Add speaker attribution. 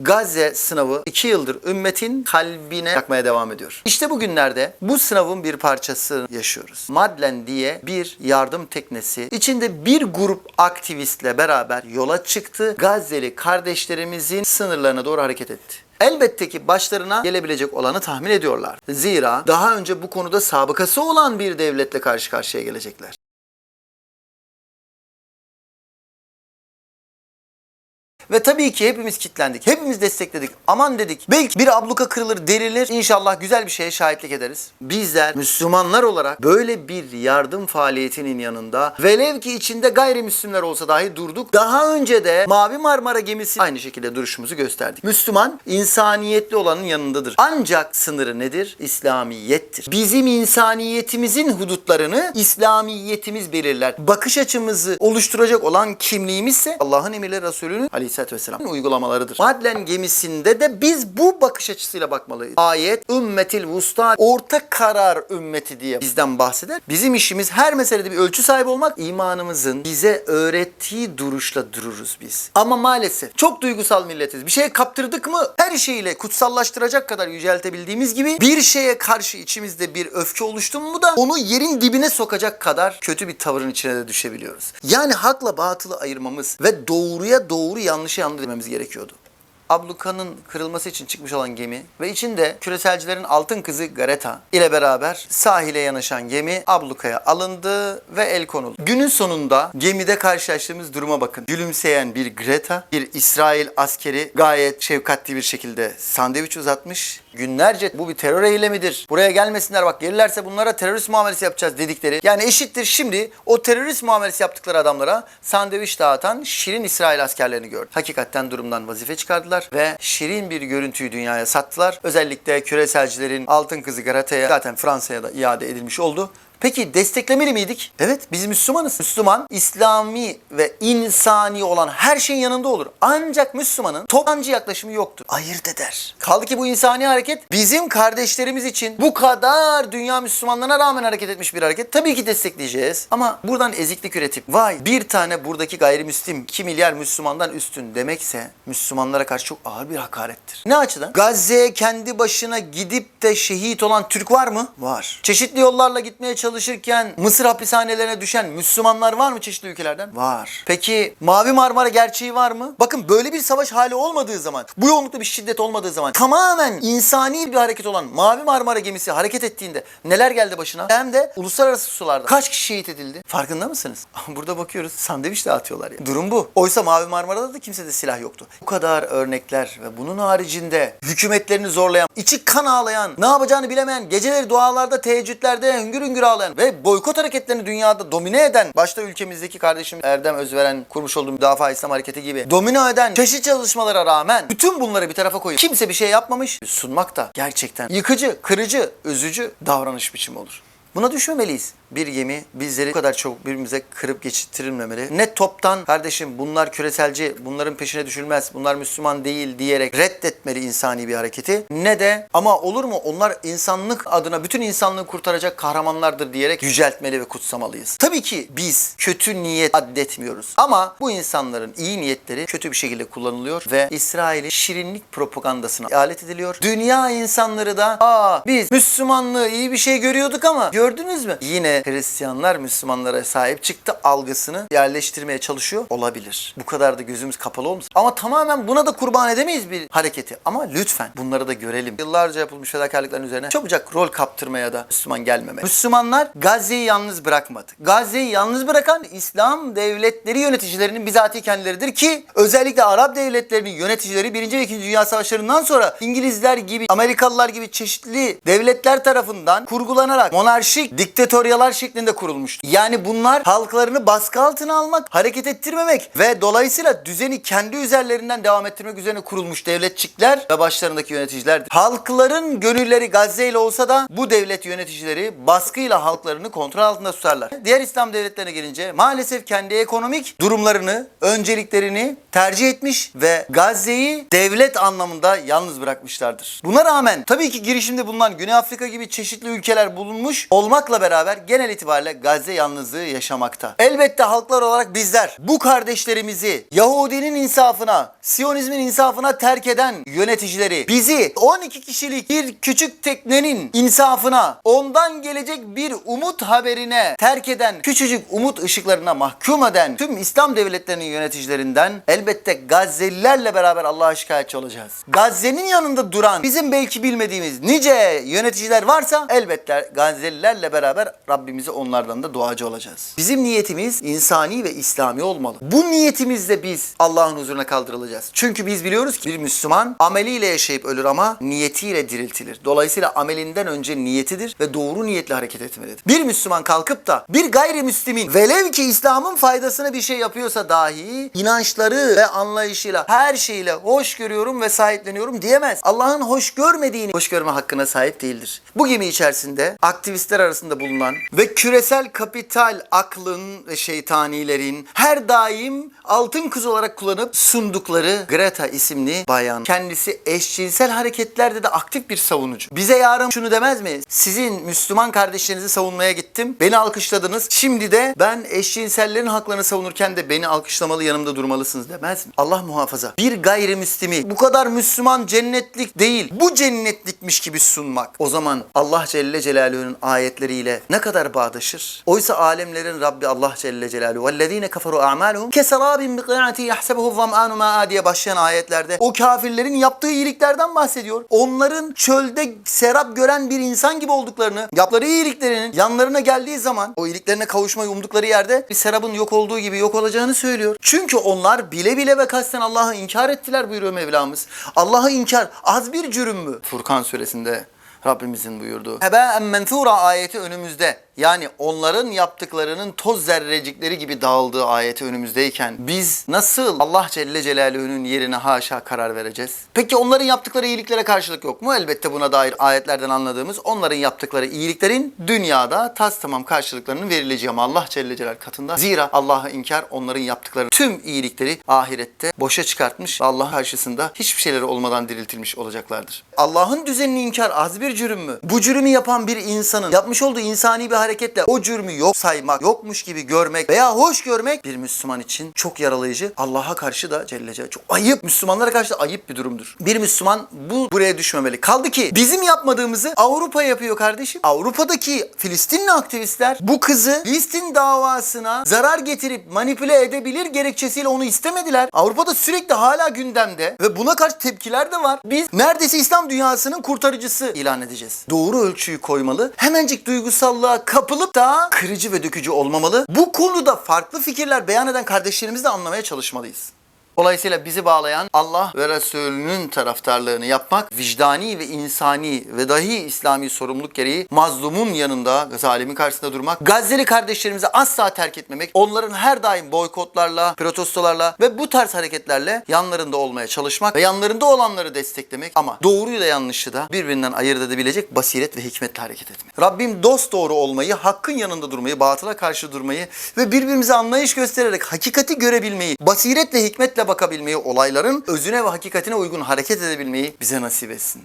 Speaker 1: Gazze sınavı 2 yıldır ümmetin kalbine yakmaya devam ediyor. İşte bugünlerde bu sınavın bir parçası yaşıyoruz. Madlen diye bir yardım teknesi içinde bir grup aktivistle beraber yola çıktı. Gazze'li kardeşlerimizin sınırlarına doğru hareket etti. Elbette ki başlarına gelebilecek olanı tahmin ediyorlar. Zira daha önce bu konuda sabıkası olan bir devletle karşı karşıya gelecekler. Ve tabii ki hepimiz kitlendik. Hepimiz destekledik. Aman dedik. Belki bir abluka kırılır, derilir. İnşallah güzel bir şeye şahitlik ederiz. Bizler Müslümanlar olarak böyle bir yardım faaliyetinin yanında velev ki içinde gayrimüslimler olsa dahi durduk. Daha önce de Mavi Marmara gemisi aynı şekilde duruşumuzu gösterdik. Müslüman insaniyetli olanın yanındadır. Ancak sınırı nedir? İslamiyettir. Bizim insaniyetimizin hudutlarını İslamiyetimiz belirler. Bakış açımızı oluşturacak olan kimliğimizse Allah'ın emirleri Resulü'nün aleyhissalatü vesselam uygulamalarıdır. Madlen gemisinde de biz bu bakış açısıyla bakmalıyız. Ayet ümmetil vusta orta karar ümmeti diye bizden bahseder. Bizim işimiz her meselede bir ölçü sahibi olmak. İmanımızın bize öğrettiği duruşla dururuz biz. Ama maalesef çok duygusal milletiz. Bir şeye kaptırdık mı her şeyiyle kutsallaştıracak kadar yüceltebildiğimiz gibi bir şeye karşı içimizde bir öfke oluştu mu da onu yerin dibine sokacak kadar kötü bir tavırın içine de düşebiliyoruz. Yani hakla batılı ayırmamız ve doğruya doğru yanlışı yanlış dememiz gerekiyordu. Ablukanın kırılması için çıkmış olan gemi ve içinde küreselcilerin altın kızı Gareta ile beraber sahile yanaşan gemi ablukaya alındı ve el konuldu. Günün sonunda gemide karşılaştığımız duruma bakın. Gülümseyen bir Greta, bir İsrail askeri gayet şefkatli bir şekilde sandviç uzatmış. Günlerce bu bir terör eylemidir. Buraya gelmesinler bak gelirlerse bunlara terörist muamelesi yapacağız dedikleri. Yani eşittir şimdi o terörist muamelesi yaptıkları adamlara sandviç dağıtan şirin İsrail askerlerini gördü. Hakikaten durumdan vazife çıkardılar ve şirin bir görüntüyü dünyaya sattılar. Özellikle küreselcilerin altın kızı Garata'ya zaten Fransa'ya da iade edilmiş oldu. Peki desteklemeli miydik? Evet biz Müslümanız. Müslüman İslami ve insani olan her şeyin yanında olur. Ancak Müslümanın toptancı yaklaşımı yoktur. Ayırt eder. Kaldı ki bu insani hareket bizim kardeşlerimiz için bu kadar dünya Müslümanlarına rağmen hareket etmiş bir hareket. Tabii ki destekleyeceğiz. Ama buradan eziklik üretip vay bir tane buradaki gayrimüslim 2 milyar Müslümandan üstün demekse Müslümanlara karşı çok ağır bir hakarettir. Ne açıdan? Gazze'ye kendi başına gidip de şehit olan Türk var mı? Var. Çeşitli yollarla gitmeye çalışırken Mısır hapishanelerine düşen Müslümanlar var mı çeşitli ülkelerden? Var. Peki Mavi Marmara gerçeği var mı? Bakın böyle bir savaş hali olmadığı zaman, bu yoğunlukta bir şiddet olmadığı zaman tamamen insani bir hareket olan Mavi Marmara gemisi hareket ettiğinde neler geldi başına? Hem de uluslararası sularda kaç kişi şehit edildi? Farkında mısınız? Burada bakıyoruz sandviç dağıtıyorlar ya. Durum bu. Oysa Mavi Marmara'da da kimsede silah yoktu. Bu kadar örnekler ve bunun haricinde hükümetlerini zorlayan, içi kan ağlayan, ne yapacağını bilemeyen, geceleri dualarda, teheccüdlerde hüngür hüngür ağlayan ve boykot hareketlerini dünyada domine eden, başta ülkemizdeki kardeşim Erdem Özveren kurmuş olduğu Müdafaa İslam Hareketi gibi domine eden çeşitli çalışmalara rağmen bütün bunları bir tarafa koyup kimse bir şey yapmamış sunmak da gerçekten yıkıcı, kırıcı, üzücü davranış biçimi olur. Buna düşmemeliyiz. Bir gemi bizleri bu kadar çabuk birbirimize kırıp geçittirilmemeli. Ne toptan kardeşim bunlar küreselci, bunların peşine düşülmez, bunlar Müslüman değil diyerek reddetmeli insani bir hareketi. Ne de ama olur mu onlar insanlık adına bütün insanlığı kurtaracak kahramanlardır diyerek yüceltmeli ve kutsamalıyız. Tabii ki biz kötü niyet addetmiyoruz. Ama bu insanların iyi niyetleri kötü bir şekilde kullanılıyor ve İsrail'in şirinlik propagandasına alet ediliyor. Dünya insanları da aa biz Müslümanlığı iyi bir şey görüyorduk ama gördünüz mü? Yine Hristiyanlar Müslümanlara sahip çıktı algısını yerleştirmeye çalışıyor olabilir. Bu kadar da gözümüz kapalı olmasın. Ama tamamen buna da kurban edemeyiz bir hareketi. Ama lütfen bunları da görelim. Yıllarca yapılmış fedakarlıkların üzerine çabucak rol kaptırmaya da Müslüman gelmeme. Müslümanlar Gazze'yi yalnız bırakmadı. Gazze'yi yalnız bırakan İslam devletleri yöneticilerinin bizatihi kendileridir ki özellikle Arap devletlerinin yöneticileri 1. ve 2. Dünya Savaşları'ndan sonra İngilizler gibi, Amerikalılar gibi çeşitli devletler tarafından kurgulanarak monarşik diktatöryalar şeklinde kurulmuştu. Yani bunlar halklarını baskı altına almak, hareket ettirmemek ve dolayısıyla düzeni kendi üzerlerinden devam ettirmek üzerine kurulmuş devletçikler ve başlarındaki yöneticilerdir. Halkların gönülleri Gazze ile olsa da bu devlet yöneticileri baskıyla halklarını kontrol altında tutarlar. Diğer İslam devletlerine gelince maalesef kendi ekonomik durumlarını, önceliklerini tercih etmiş ve Gazze'yi devlet anlamında yalnız bırakmışlardır. Buna rağmen tabii ki girişimde bulunan Güney Afrika gibi çeşitli ülkeler bulunmuş olmakla beraber genel itibariyle Gazze yalnızlığı yaşamakta. Elbette halklar olarak bizler bu kardeşlerimizi Yahudinin insafına, Siyonizmin insafına terk eden yöneticileri bizi 12 kişilik bir küçük teknenin insafına, ondan gelecek bir umut haberine terk eden, küçücük umut ışıklarına mahkum eden tüm İslam devletlerinin yöneticilerinden elbette Gazze'lilerle beraber Allah'a şikayetçi olacağız. Gazze'nin yanında duran bizim belki bilmediğimiz nice yöneticiler varsa elbette Gazze'lilerle beraber Rabbimize onlardan da duacı olacağız. Bizim niyetimiz insani ve İslami olmalı. Bu niyetimizle biz Allah'ın huzuruna kaldırılacağız. Çünkü biz biliyoruz ki bir Müslüman ameliyle yaşayıp ölür ama niyetiyle diriltilir. Dolayısıyla amelinden önce niyetidir ve doğru niyetle hareket etmelidir. Bir Müslüman kalkıp da bir gayrimüslimin velev ki İslam'ın faydasına bir şey yapıyorsa dahi inançları ve anlayışıyla her şeyle hoş görüyorum ve sahipleniyorum diyemez. Allah'ın hoş görmediğini hoş görme hakkına sahip değildir. Bu gemi içerisinde aktivistler arasında bulunan ve küresel kapital aklın ve şeytanilerin her daim altın kız olarak kullanıp sundukları Greta isimli bayan. Kendisi eşcinsel hareketlerde de aktif bir savunucu. Bize yarın şunu demez mi? Sizin Müslüman kardeşlerinizi savunmaya gittim. Beni alkışladınız. Şimdi de ben eşcinsellerin haklarını savunurken de beni alkışlamalı yanımda durmalısınız demez mi? Allah muhafaza. Bir gayrimüslimi bu kadar Müslüman cennetlik değil bu cennetlikmiş gibi sunmak. O zaman Allah Celle Celaluhu'nun ayetleriyle ne kadar bağdaşır? Oysa alemlerin Rabbi Allah Celle Celaluhu vellezine kafaru a'maluhum keserabin biqı'ati yahsebuhu zam'anu ma'a diye başlayan ayetlerde o kafirlerin yaptığı iyiliklerden bahsediyor. Onların çölde serap gören bir insan gibi olduklarını, yaptıkları iyiliklerinin yanlarına geldiği zaman o iyiliklerine kavuşmayı umdukları yerde bir serabın yok olduğu gibi yok olacağını söylüyor. Çünkü onlar bile bile ve kasten Allah'ı inkar ettiler buyuruyor Mevlamız. Allah'ı inkar az bir cürüm mü? Furkan suresinde Rabbimizin buyurduğu. Heben menthura ayeti önümüzde. Yani onların yaptıklarının toz zerrecikleri gibi dağıldığı ayeti önümüzdeyken biz nasıl Allah Celle Celaluhu'nun yerine haşa karar vereceğiz? Peki onların yaptıkları iyiliklere karşılık yok mu? Elbette buna dair ayetlerden anladığımız onların yaptıkları iyiliklerin dünyada tas tamam karşılıklarının verileceği ama Allah Celle Celal katında. Zira Allah'ı inkar onların yaptıkları tüm iyilikleri ahirette boşa çıkartmış ve Allah karşısında hiçbir şeyleri olmadan diriltilmiş olacaklardır. Allah'ın düzenini inkar az bir cürüm mü? Bu cürümü yapan bir insanın yapmış olduğu insani bir hareketle o cürmü yok saymak, yokmuş gibi görmek veya hoş görmek bir Müslüman için çok yaralayıcı. Allah'a karşı da Celle Celaluhu çok ayıp. Müslümanlara karşı da ayıp bir durumdur. Bir Müslüman bu buraya düşmemeli. Kaldı ki bizim yapmadığımızı Avrupa yapıyor kardeşim. Avrupa'daki Filistinli aktivistler bu kızı Filistin davasına zarar getirip manipüle edebilir gerekçesiyle onu istemediler. Avrupa'da sürekli hala gündemde ve buna karşı tepkiler de var. Biz neredeyse İslam dünyasının kurtarıcısı ilan edeceğiz. Doğru ölçüyü koymalı. Hemencik duygusallığa kapılıp da kırıcı ve dökücü olmamalı. Bu konuda farklı fikirler beyan eden kardeşlerimizi de anlamaya çalışmalıyız. Dolayısıyla bizi bağlayan Allah ve Resulünün taraftarlığını yapmak vicdani ve insani ve dahi İslami sorumluluk gereği mazlumun yanında, zalimin karşısında durmak, Gazze'li kardeşlerimizi asla terk etmemek, onların her daim boykotlarla, protestolarla ve bu tarz hareketlerle yanlarında olmaya çalışmak ve yanlarında olanları desteklemek ama doğruyu da yanlışı da birbirinden ayırt edebilecek basiret ve hikmetle hareket etmek. Rabbim dost doğru olmayı, hakkın yanında durmayı, batıla karşı durmayı ve birbirimize anlayış göstererek hakikati görebilmeyi, basiretle hikmetle bakabilmeyi, olayların özüne ve hakikatine uygun hareket edebilmeyi bize nasip etsin.